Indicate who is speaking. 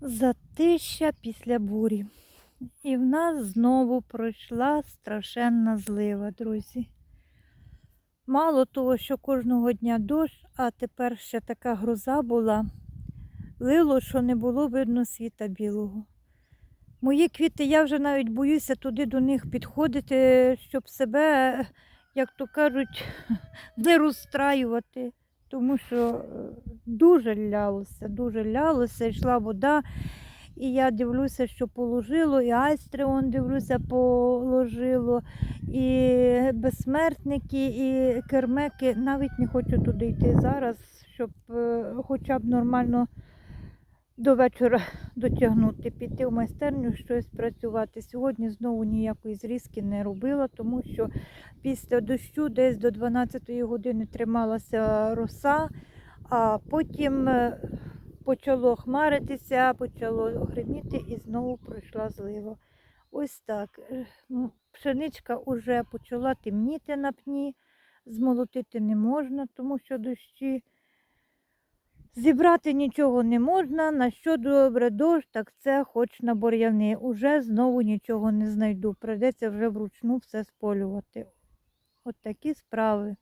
Speaker 1: Затища після бурі. І в нас знову пройшла страшенна злива, друзі. Мало того, що кожного дня дощ, а тепер ще така гроза була. Лило, що не було видно світа білого. Мої квіти, я вже навіть боюся туди до них підходити, щоб себе, як то кажуть, не розстраювати. Тому що е, дуже лялося, дуже лялося, йшла вода. І я дивлюся, що положило, і айстри, он дивлюся, положило, і безсмертники, і кермеки. Навіть не хочу туди йти зараз, щоб е, хоча б нормально до вечора дотягнути, піти в майстерню, щось працювати. Сьогодні знову ніякої зрізки не робила, тому що після дощу десь до 12 години трималася роса, а потім е, почало хмаритися, почало гриміти і знову пройшла злива. Ось так. Е, ну, Пшеничка вже почала темніти на пні, змолотити не можна, тому що дощі. Зібрати нічого не можна, на що добре дощ, так це хоч на бур'яни. Уже знову нічого не знайду. Прийдеться вже вручну все сполювати. От такі справи.